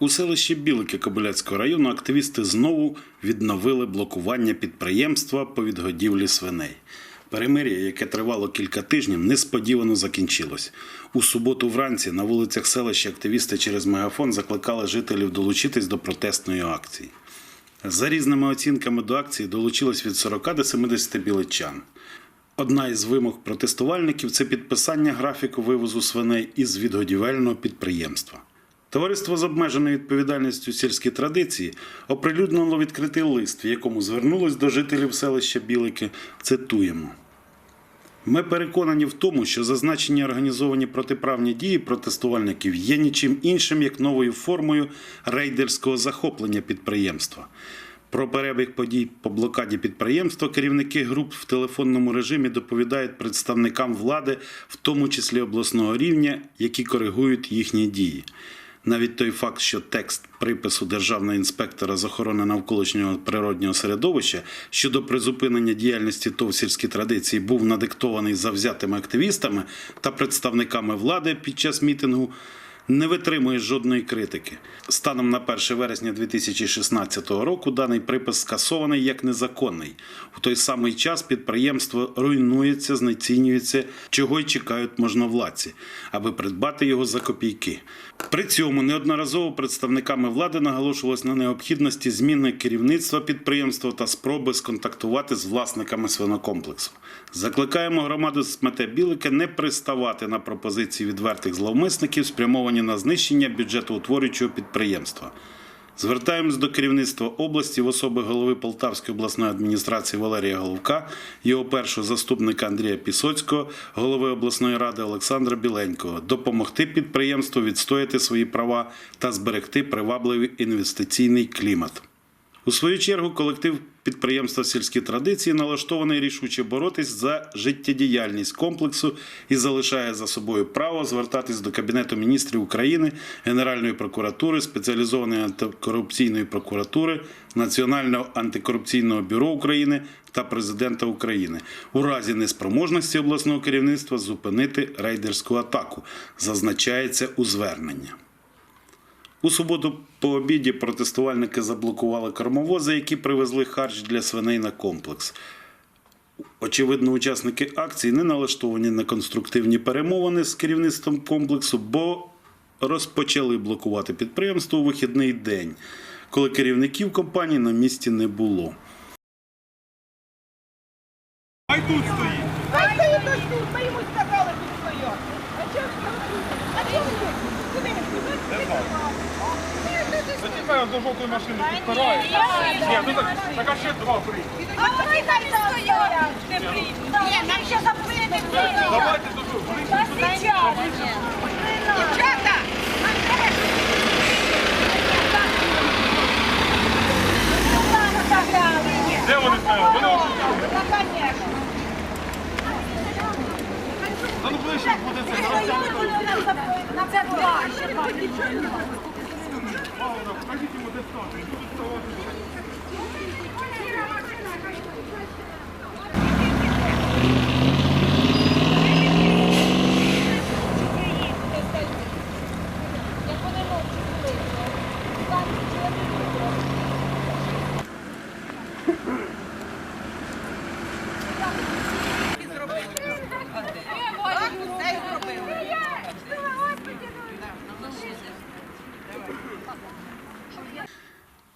У селищі Білики Кобиляцького району активісти знову відновили блокування підприємства по відгодівлі свиней. Перемир'я, яке тривало кілька тижнів, несподівано закінчилось. У суботу вранці на вулицях селища активісти через мегафон закликали жителів долучитись до протестної акції. За різними оцінками до акції долучилось від 40 до 70 біличан. Одна із вимог протестувальників це підписання графіку вивозу свиней із відгодівельного підприємства. Товариство з обмеженою відповідальністю сільські традиції оприлюднило відкритий лист, в якому звернулось до жителів селища Білики. Цитуємо. Ми переконані в тому, що зазначені організовані протиправні дії протестувальників є нічим іншим, як новою формою рейдерського захоплення підприємства. Про перебіг подій по блокаді підприємства керівники груп в телефонному режимі доповідають представникам влади, в тому числі обласного рівня, які коригують їхні дії. Навіть той факт, що текст припису державного інспектора з охорони навколишнього природнього середовища щодо призупинення діяльності ТОВ сільські традиції був надиктований завзятими активістами та представниками влади під час мітингу, не витримує жодної критики. Станом на 1 вересня 2016 року даний припис скасований як незаконний. У той самий час підприємство руйнується, знецінюється, чого й чекають можновладці, аби придбати його за копійки. При цьому неодноразово представниками влади наголошувалось на необхідності зміни керівництва підприємства та спроби сконтактувати з власниками свинокомплексу. Закликаємо громаду Смете Білики не приставати на пропозиції відвертих зловмисників, спрямовані на знищення бюджетоутворюючого підприємства. Звертаємось до керівництва області в особи голови Полтавської обласної адміністрації Валерія Головка, його першого заступника Андрія Пісоцького, голови обласної ради Олександра Біленького допомогти підприємству відстояти свої права та зберегти привабливий інвестиційний клімат. У свою чергу колектив підприємства сільські традиції налаштований рішуче боротись за життєдіяльність комплексу і залишає за собою право звертатись до Кабінету міністрів України, Генеральної прокуратури, спеціалізованої антикорупційної прокуратури, Національного антикорупційного бюро України та президента України у разі неспроможності обласного керівництва зупинити рейдерську атаку, зазначається у зверненні. У суботу по обіді протестувальники заблокували кормовози, які привезли харч для свиней на комплекс. Очевидно, учасники акції не налаштовані на конструктивні перемовини з керівництвом комплексу, бо розпочали блокувати підприємство у вихідний день, коли керівників компанії на місці не було. Хай тут стоїть. Хай стоїть ось тут, ми йому сказали тут стоять. А чого А чого? Куди? Куди Зачекай, до жовтої машини підпирає. Ні, ну так, так а ще два прийдуть. А вони там стоять. Ні, нам ще запити. Давайте до жовтої. Дівчата! Де вони стоять? Вони ось. Ну, конечно. Та ну ближче буде це. Зараз На це два, Павловна, покажіть йому, де стати. Тут ставати.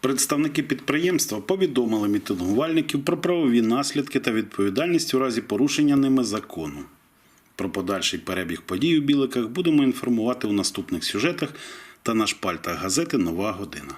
Представники підприємства повідомили мітингувальників про правові наслідки та відповідальність у разі порушення ними закону. Про подальший перебіг подій у Біликах будемо інформувати у наступних сюжетах та на шпальтах газети Нова година.